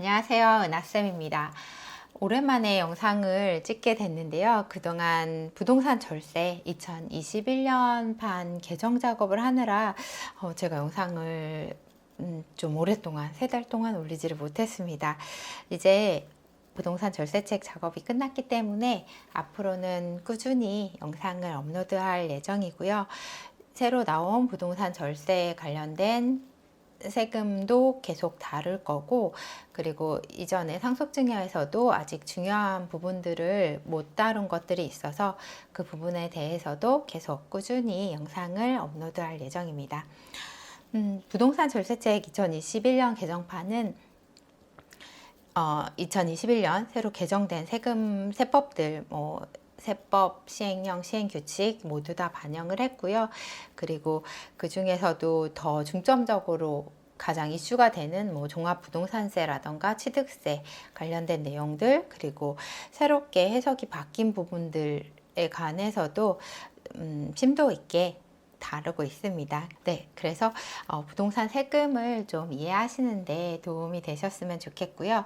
안녕하세요. 은하쌤입니다. 오랜만에 영상을 찍게 됐는데요. 그동안 부동산 절세 2021년 반 개정 작업을 하느라 어, 제가 영상을 음, 좀 오랫동안, 세 달 동안 올리지를 못했습니다. 이제 부동산 절세책 작업이 끝났기 때문에 앞으로는 꾸준히 영상을 업로드할 예정이고요. 새로 나온 부동산 절세에 관련된 세금도 계속 다룰 거고 그리고 이전에 상속증여에서도 아직 중요한 부분들을 못 다룬 것들이 있어서 그 부분에 대해서도 계속 꾸준히 영상을 업로드할 예정입니다. 음, 부동산 절세책 2021년 개정판은 어, 2021년 새로 개정된 세금 세법들 뭐 세법 시행령 시행규칙 모두 다 반영을 했고요. 그리고 그 중에서도 더 중점적으로 가장 이슈가 되는 뭐 종합부동산세라던가 취득세 관련된 내용들 그리고 새롭게 해석이 바뀐 부분들에 관해서도 음, 심도 있게 다루고 있습니다. 네, 그래서 어, 부동산 세금을 좀 이해하시는데 도움이 되셨으면 좋겠고요.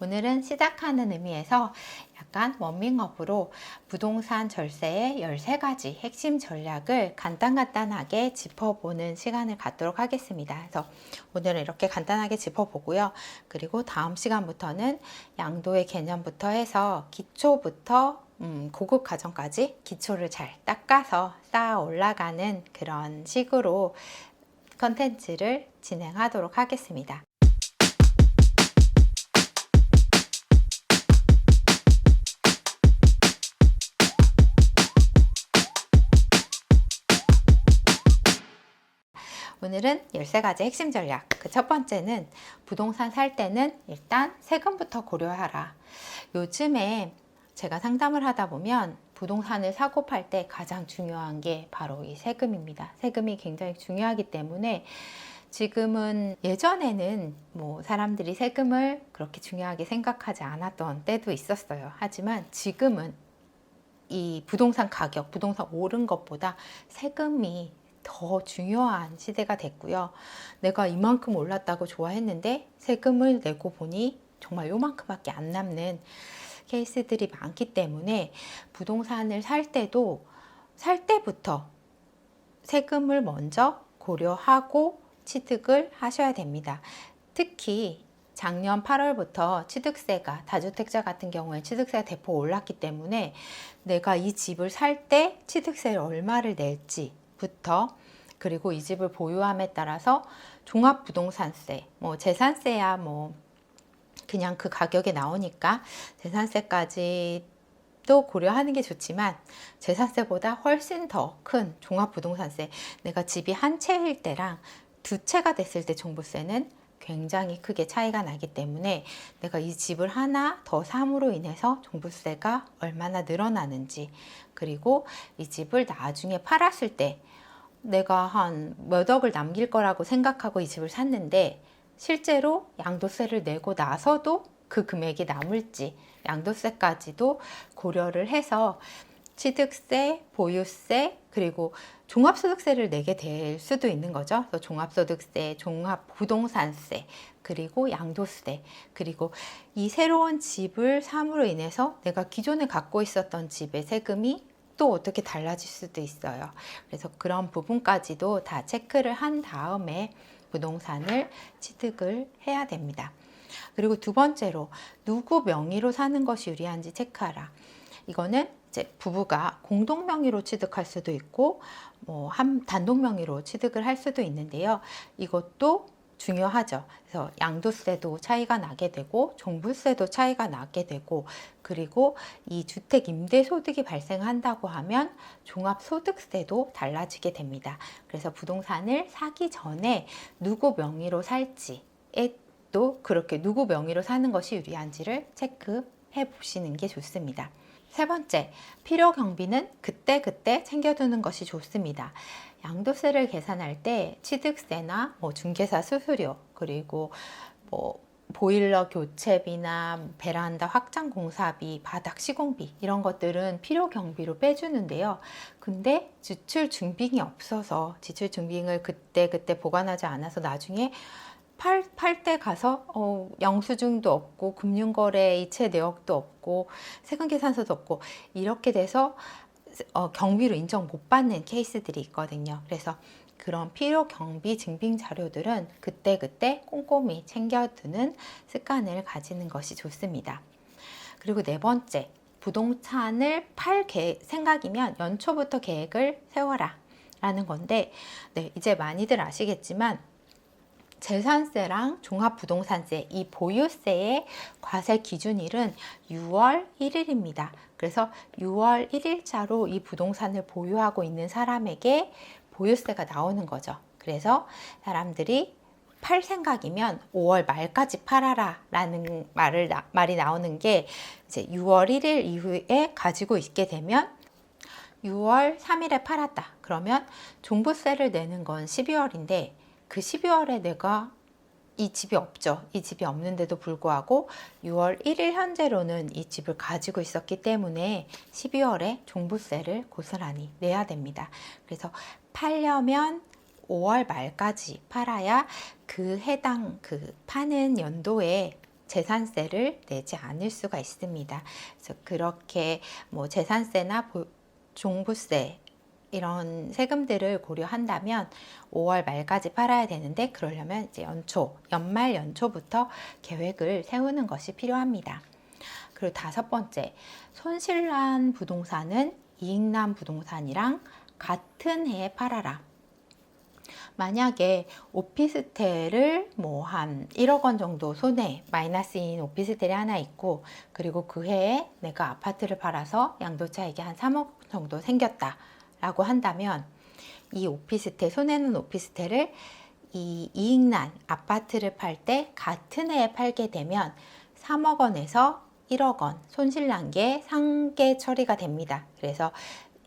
오늘은 시작하는 의미에서 약간 워밍업으로 부동산 절세의 13가지 핵심 전략을 간단간단하게 짚어보는 시간을 갖도록 하겠습니다. 그래서 오늘은 이렇게 간단하게 짚어보고요. 그리고 다음 시간부터는 양도의 개념부터 해서 기초부터 음, 고급 과정까지 기초를 잘 닦아서 쌓아 올라가는 그런 식으로 컨텐츠를 진행하도록 하겠습니다. 오늘은 13가지 핵심 전략. 그 첫 번째는 부동산 살 때는 일단 세금부터 고려하라. 요즘에 제가 상담을 하다 보면 부동산을 사고 팔 때 가장 중요한 게 바로 이 세금입니다. 세금이 굉장히 중요하기 때문에 지금은 예전에는 뭐 사람들이 세금을 그렇게 중요하게 생각하지 않았던 때도 있었어요. 하지만 지금은 이 부동산 가격, 부동산 오른 것보다 세금이 더 중요한 시대가 됐고요. 내가 이만큼 올랐다고 좋아했는데 세금을 내고 보니 정말 요만큼밖에 안 남는 케이스들이 많기 때문에 부동산을 살 때도 살 때부터 세금을 먼저 고려하고 취득을 하셔야 됩니다. 특히 작년 8월부터 취득세가 다주택자 같은 경우에 취득세가 대폭 올랐기 때문에 내가 이 집을 살 때 취득세를 얼마를 낼지부터 그리고 이 집을 보유함에 따라서 종합부동산세, 뭐 재산세야 뭐 그냥 그 가격에 나오니까 재산세까지 도 고려하는 게 좋지만 재산세보다 훨씬 더 큰 종합부동산세 내가 집이 한 채일 때랑 두 채가 됐을 때 종부세는 굉장히 크게 차이가 나기 때문에 내가 이 집을 하나 더 삼으로 인해서 종부세가 얼마나 늘어나는지 그리고 이 집을 나중에 팔았을 때 내가 한 몇 억을 남길 거라고 생각하고 이 집을 샀는데 실제로 양도세를 내고 나서도 그 금액이 남을지 양도세까지도 고려를 해서 취득세, 보유세, 그리고 종합소득세를 내게 될 수도 있는 거죠. 그래서 종합소득세, 종합부동산세, 그리고 양도세, 그리고 이 새로운 집을 삼으로 인해서 내가 기존에 갖고 있었던 집의 세금이 또 어떻게 달라질 수도 있어요. 그래서 그런 부분까지도 다 체크를 한 다음에 부동산을 취득을 해야 됩니다. 그리고 두 번째로 누구 명의로 사는 것이 유리한지 체크하라. 이거는 이제 부부가 공동 명의로 취득할 수도 있고 뭐 한 단독 명의로 취득을 할 수도 있는데요. 이것도 중요하죠. 그래서 양도세도 차이가 나게 되고 종부세도 차이가 나게 되고 그리고 이 주택 임대 소득이 발생한다고 하면 종합 소득세도 달라지게 됩니다. 그래서 부동산을 사기 전에 누구 명의로 살지에 또 그렇게 누구 명의로 사는 것이 유리한지를 체크해 보시는 게 좋습니다. 세 번째, 필요 경비는 그때그때 챙겨두는 것이 좋습니다. 양도세를 계산할 때 취득세나 뭐 중개사 수수료 그리고 뭐 보일러 교체비나 베란다 확장 공사비, 바닥 시공비 이런 것들은 필요 경비로 빼주는데요. 근데 지출 증빙이 없어서 지출 증빙을 그때 그때 보관하지 않아서 나중에 팔, 팔 때 가서 어, 영수증도 없고 금융거래 이체 내역도 없고 세금 계산서도 없고 이렇게 돼서 어, 경비로 인정 못 받는 케이스들이 있거든요. 그래서 그런 필요 경비 증빙 자료들은 그때그때 꼼꼼히 챙겨두는 습관을 가지는 것이 좋습니다. 그리고 네 번째, 부동산을 팔 계획, 생각이면 연초부터 계획을 세워라. 라는 건데, 네, 이제 많이들 아시겠지만, 재산세랑 종합부동산세, 이 보유세의 과세 기준일은 6월 1일입니다. 그래서 6월 1일자로 이 부동산을 보유하고 있는 사람에게 보유세가 나오는 거죠. 그래서 사람들이 팔 생각이면 5월 말까지 팔아라 라는 말을, 말이 나오는 게 이제 6월 1일 이후에 가지고 있게 되면 6월 3일에 팔았다. 그러면 종부세를 내는 건 12월인데 그 12월에 내가 이 집이 없죠. 이 집이 없는데도 불구하고 6월 1일 현재로는 이 집을 가지고 있었기 때문에 12월에 종부세를 고스란히 내야 됩니다. 그래서 팔려면 5월 말까지 팔아야 그 해당 그 파는 연도에 재산세를 내지 않을 수가 있습니다. 그래서 그렇게 뭐 재산세나 종부세 이런 세금들을 고려한다면 5월 말까지 팔아야 되는데 그러려면 이제 연초, 연말 연초부터 계획을 세우는 것이 필요합니다. 그리고 다섯 번째, 손실난 부동산은 이익난 부동산이랑 같은 해에 팔아라. 만약에 오피스텔을 뭐 한 1억 원 정도 손해 마이너스인 오피스텔이 하나 있고 그리고 그 해에 내가 아파트를 팔아서 양도차익이 한 3억 정도 생겼다 라고 한다면 이 오피스텔 손해는 오피스텔을 이 이익난 아파트를 팔 때 같은 해에 팔게 되면 3억 원에서 1억 원 손실 난 게 상계 처리가 됩니다. 그래서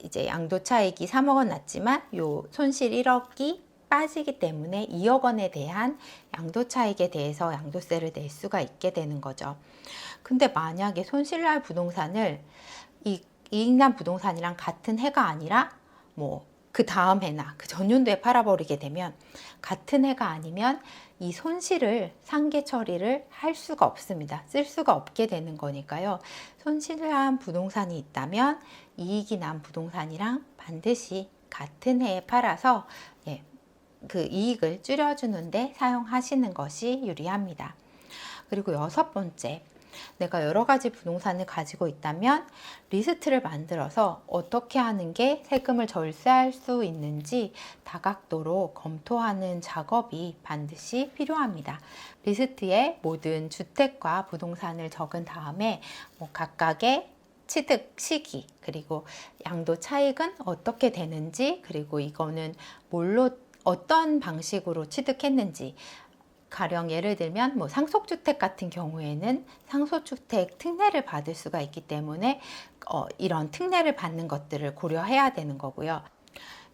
이제 양도 차익이 3억 원 났지만 요 손실 1억이 빠지기 때문에 2억 원에 대한 양도 차익에 대해서 양도세를 낼 수가 있게 되는 거죠. 근데 만약에 손실 날 부동산을 이 이익난 부동산이랑 같은 해가 아니라 뭐 그 다음 해나 그 전년도에 팔아버리게 되면 같은 해가 아니면 이 손실을 상계 처리를 할 수가 없습니다. 쓸 수가 없게 되는 거니까요. 손실한 부동산이 있다면 이익이 난 부동산이랑 반드시 같은 해에 팔아서 예, 그 이익을 줄여주는데 사용하시는 것이 유리합니다. 그리고 여섯 번째, 내가 여러 가지 부동산을 가지고 있다면 리스트를 만들어서 어떻게 하는 게 세금을 절세할 수 있는지 다각도로 검토하는 작업이 반드시 필요합니다. 리스트에 모든 주택과 부동산을 적은 다음에 뭐 각각의 취득 시기 그리고 양도 차익은 어떻게 되는지 그리고 이거는 뭘로 어떤 방식으로 취득했는지 가령 예를 들면 뭐 상속주택 같은 경우에는 상속주택 특례를 받을 수가 있기 때문에 어, 이런 특례를 받는 것들을 고려해야 되는 거고요.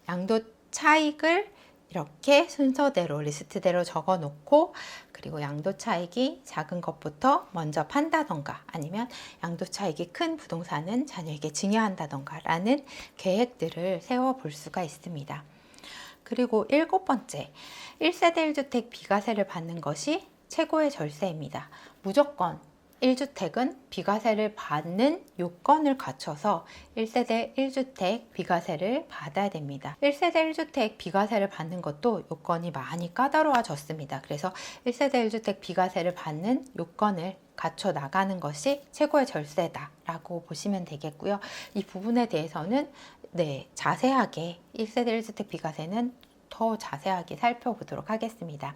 양도 차익을 이렇게 순서대로 리스트대로 적어 놓고 그리고 양도 차익이 작은 것부터 먼저 판다던가 아니면 양도 차익이 큰 부동산은 자녀에게 증여한다던가 라는 계획들을 세워 볼 수가 있습니다. 그리고 일곱 번째, 1세대 1주택 비과세를 받는 것이 최고의 절세입니다. 무조건 1주택은 비과세를 받는 요건을 갖춰서 1세대 1주택 비과세를 받아야 됩니다. 1세대 1주택 비과세를 받는 것도 요건이 많이 까다로워졌습니다. 그래서 1세대 1주택 비과세를 받는 요건을 갖춰 나가는 것이 최고의 절세다라고 보시면 되겠고요. 이 부분에 대해서는 네, 자세하게 1세대 1주택 비과세는 더 자세하게 살펴보도록 하겠습니다.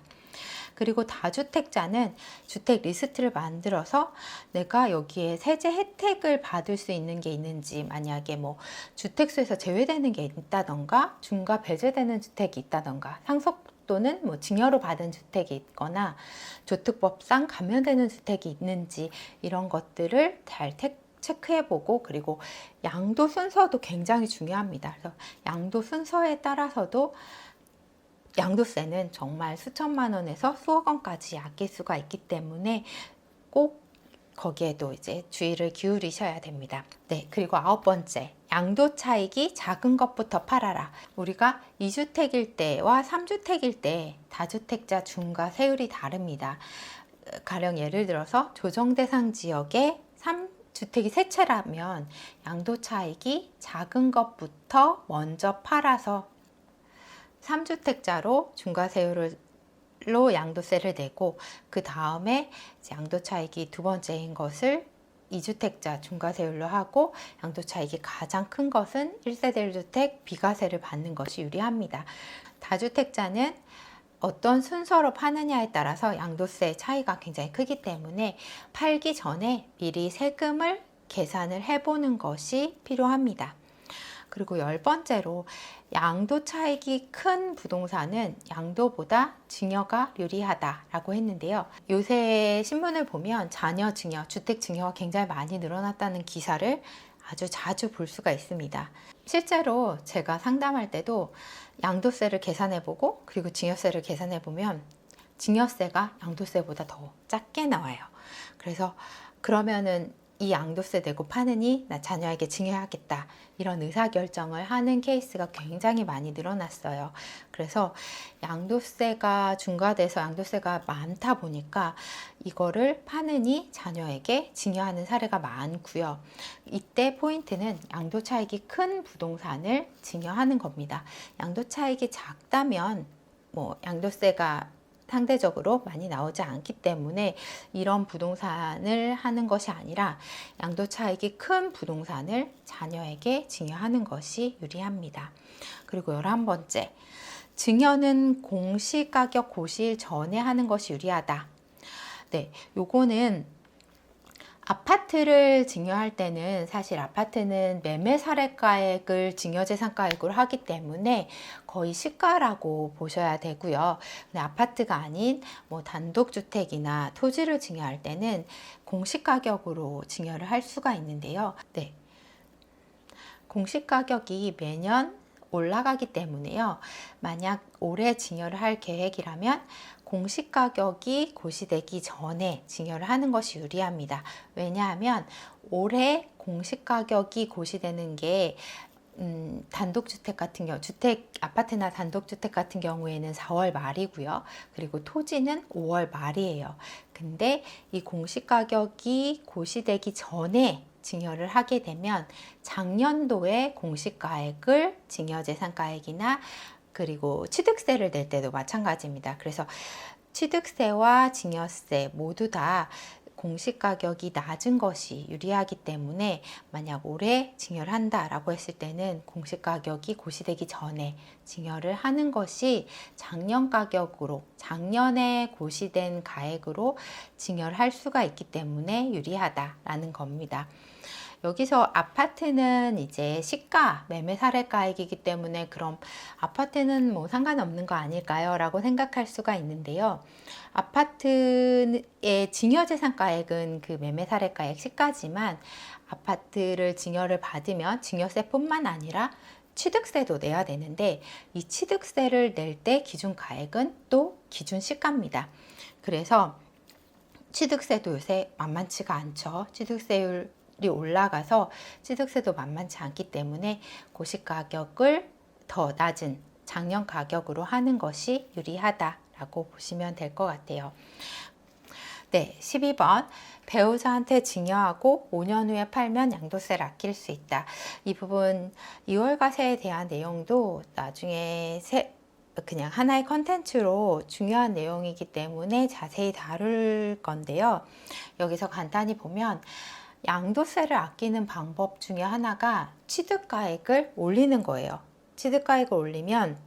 그리고 다주택자는 주택 리스트를 만들어서 내가 여기에 세제 혜택을 받을 수 있는 게 있는지 만약에 뭐 주택수에서 제외되는 게 있다던가 중과 배제되는 주택이 있다던가 상속 또는 뭐 증여로 받은 주택이 있거나 조특법상 감면되는 주택이 있는지 이런 것들을 잘 택, 체크해보고 그리고 양도 순서도 굉장히 중요합니다. 그래서 양도 순서에 따라서도 양도세는 정말 수천만 원에서 수억 원까지 아낄 수가 있기 때문에 꼭 거기에도 이제 주의를 기울이셔야 됩니다. 네, 그리고 아홉 번째. 양도 차익이 작은 것부터 팔아라. 우리가 2주택일 때와 3주택일 때 다주택자 중과 세율이 다릅니다. 가령 예를 들어서 조정 대상 지역에 3 주택이 세 채라면 양도 차익이 작은 것부터 먼저 팔아서 3주택자로 중과세율을 로 양도세를 내고 그 다음에 양도 차익이 두 번째인 것을 2주택자 중과세율로 하고 양도 차익이 가장 큰 것은 1세대 1주택 비과세를 받는 것이 유리합니다. 다주택자는 어떤 순서로 파느냐에 따라서 양도세 차이가 굉장히 크기 때문에 팔기 전에 미리 세금을 계산을 해보는 것이 필요합니다. 그리고 열 번째로 양도 차익이 큰 부동산은 양도보다 증여가 유리하다라고 했는데요. 요새 신문을 보면 자녀 증여, 주택 증여가 굉장히 많이 늘어났다는 기사를 아주 자주 볼 수가 있습니다. 실제로 제가 상담할 때도 양도세를 계산해 보고 그리고 증여세를 계산해 보면 증여세가 양도세보다 더 작게 나와요. 그래서 그러면은 이 양도세 내고 파느니 나 자녀에게 증여하겠다 이런 의사결정을 하는 케이스가 굉장히 많이 늘어났어요. 그래서 양도세가 중과돼서 양도세가 많다 보니까 이거를 파느니 자녀에게 증여하는 사례가 많고요. 이때 포인트는 양도 차익이 큰 부동산을 증여하는 겁니다. 양도 차익이 작다면 뭐 양도세가 상대적으로 많이 나오지 않기 때문에 이런 부동산을 하는 것이 아니라 양도 차익이 큰 부동산을 자녀에게 증여하는 것이 유리합니다. 그리고 열한 번째, 증여는 공시가격 고시일 전에 하는 것이 유리하다. 네, 요거는 아파트를 증여할 때는 사실 아파트는 매매 사례가액을 증여재산가액으로 하기 때문에 거의 시가라고 보셔야 되고요. 근데 아파트가 아닌 뭐 단독주택이나 토지를 증여할 때는 공시가격으로 증여를 할 수가 있는데요. 네. 공시가격이 매년 올라가기 때문에요. 만약 올해 증여를 할 계획이라면 공시 가격이 고시되기 전에 증여를 하는 것이 유리합니다. 왜냐하면 올해 공시 가격이 고시되는 게 음, 단독주택 같은 경우, 주택, 아파트나 단독주택 같은 경우에는 4월 말이고요. 그리고 토지는 5월 말이에요. 근데 이 공시가격이 고시되기 전에 증여를 하게 되면 작년도에 공시가액을 증여재산가액이나 그리고 취득세를 낼 때도 마찬가지입니다. 그래서 취득세와 증여세 모두 다 공시 가격이 낮은 것이 유리하기 때문에 만약 올해 증여를 한다라고 했을 때는 공시 가격이 고시되기 전에 증여를 하는 것이 작년 가격으로 작년에 고시된 가액으로 증여를 할 수가 있기 때문에 유리하다라는 겁니다. 여기서 아파트는 이제 시가 매매 사례가액이기 때문에 그럼 아파트는 뭐 상관없는 거 아닐까요? 라고 생각할 수가 있는데요. 아파트의 증여재산가액은 그 매매 사례가액 시가지만 아파트를 증여를 받으면 증여세뿐만 아니라 취득세도 내야 되는데 이 취득세를 낼 때 기준 가액은 또 기준 시가입니다. 그래서 취득세도 요새 만만치가 않죠. 취득세율 이 올라가서 취득세도 만만치 않기 때문에 고시 가격을 더 낮은 작년 가격으로 하는 것이 유리하다라고 보시면 될 것 같아요. 네, 12번. 배우자한테 증여하고 5년 후에 팔면 양도세를 아낄 수 있다. 이 부분 2월과세에 대한 내용도 나중에 세, 그냥 하나의 컨텐츠로 중요한 내용이기 때문에 자세히 다룰 건데요. 여기서 간단히 보면 양도세를 아끼는 방법 중에 하나가 취득가액을 올리는 거예요. 취득가액을 올리면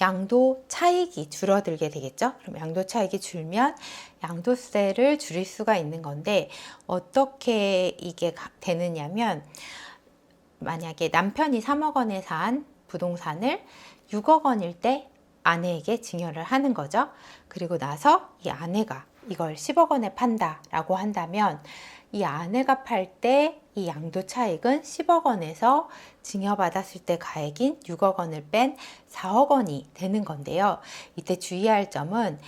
양도 차익이 줄어들게 되겠죠? 그럼 양도 차익이 줄면 양도세를 줄일 수가 있는 건데 어떻게 이게 되느냐면 만약에 남편이 3억 원에 산 부동산을 6억 원일 때 아내에게 증여를 하는 거죠. 그리고 나서 이 아내가 이걸 10억 원에 판다라고 한다면 이 아내가 팔 때 이 양도 차익은 10억 원에서 증여받았을 때 가액인 6억 원을 뺀 4억 원이 되는 건데요. 이때 주의할 점은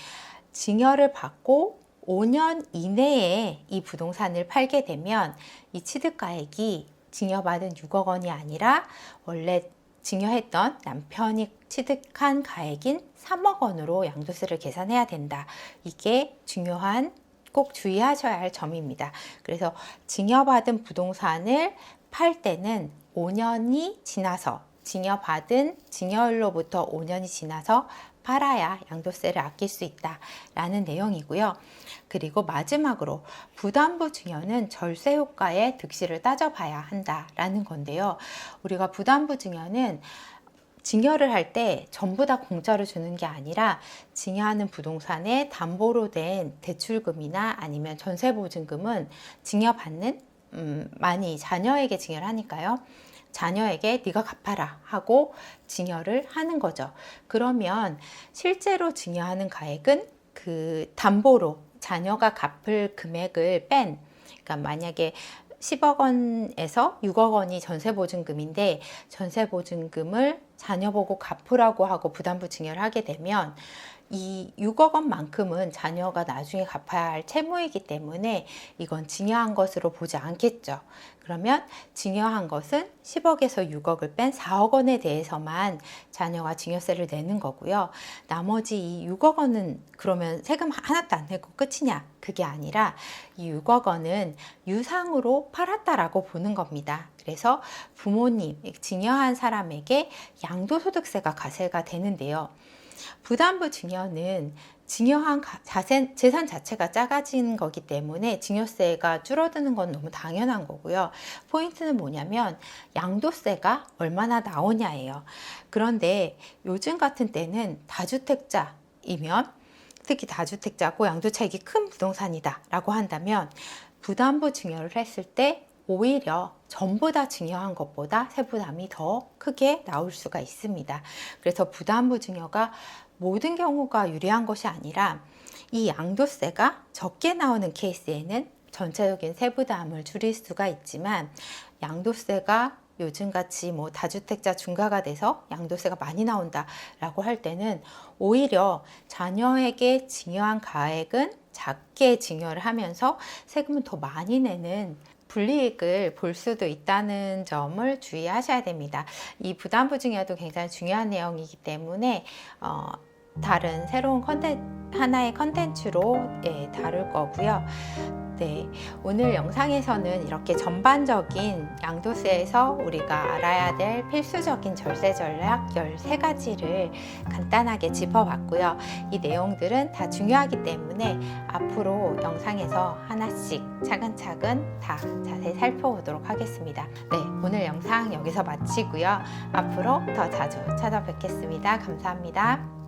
증여를 받고 5년 이내에 이 부동산을 팔게 되면 이 취득가액이 증여받은 6억 원이 아니라 원래 증여했던 남편이 취득한 가액인 3억 원으로 양도세를 계산해야 된다. 이게 중요한 꼭 주의하셔야 할 점입니다. 그래서 증여받은 부동산을 팔 때는 5년이 지나서 증여받은 증여일로부터 5년이 지나서 팔아야 양도세를 아낄 수 있다라는 내용이고요. 그리고 마지막으로 부담부 증여는 절세 효과의 득실을 따져봐야 한다라는 건데요. 우리가 부담부 증여는 증여를 할 때 전부 다 공짜로 주는 게 아니라 증여하는 부동산에 담보로 된 대출금이나 아니면 전세보증금은 증여받는 음, 많이 자녀에게 증여를 하니까요. 자녀에게 네가 갚아라 하고 증여를 하는 거죠. 그러면 실제로 증여하는 가액은 그 담보로 자녀가 갚을 금액을 뺀 그러니까 만약에 10억 원에서 6억 원이 전세보증금인데 전세보증금을 자녀 보고 갚으라고 하고 부담부 증여를 하게 되면 이 6억 원만큼은 자녀가 나중에 갚아야 할 채무이기 때문에 이건 증여한 것으로 보지 않겠죠. 그러면 증여한 것은 10억에서 6억을 뺀 4억 원에 대해서만 자녀가 증여세를 내는 거고요. 나머지 이 6억 원은 그러면 세금 하나도 안 내고 끝이냐? 그게 아니라 이 6억 원은 유상으로 팔았다라고 보는 겁니다. 그래서 부모님, 증여한 사람에게 양도소득세가 가세가 되는데요. 부담부 증여는 증여한 가- 자세, 재산 자체가 작아진 거기 때문에 증여세가 줄어드는 건 너무 당연한 거고요. 포인트는 뭐냐면 양도세가 얼마나 나오냐예요. 그런데 요즘 같은 때는 다주택자이면 특히 다주택자고 양도 차익이 큰 부동산이다 라고 한다면 부담부 증여를 했을 때 오히려 전부 다 증여한 것보다 세부담이 더 크게 나올 수가 있습니다. 그래서 부담부 증여가 모든 경우가 유리한 것이 아니라 이 양도세가 적게 나오는 케이스에는 전체적인 세부담을 줄일 수가 있지만 양도세가 요즘같이 뭐 다주택자 중과가 돼서 양도세가 많이 나온다라고 할 때는 오히려 자녀에게 증여한 가액은 작게 증여를 하면서 세금은 더 많이 내는 불이익을 볼 수도 있다는 점을 주의하셔야 됩니다. 이 부담 부 증여도 굉장히 중요한 내용이기 때문에 어, 다른 새로운 컨텐 하나의 컨텐츠로 예, 다룰 거고요. 네, 오늘 영상에서는 이렇게 전반적인 양도세에서 우리가 알아야 될 필수적인 절세 전략 13가지를 간단하게 짚어봤고요. 이 내용들은 다 중요하기 때문에 앞으로 영상에서 하나씩 차근차근 다 자세히 살펴보도록 하겠습니다. 네, 오늘 영상 여기서 마치고요. 앞으로 더 자주 찾아뵙겠습니다. 감사합니다.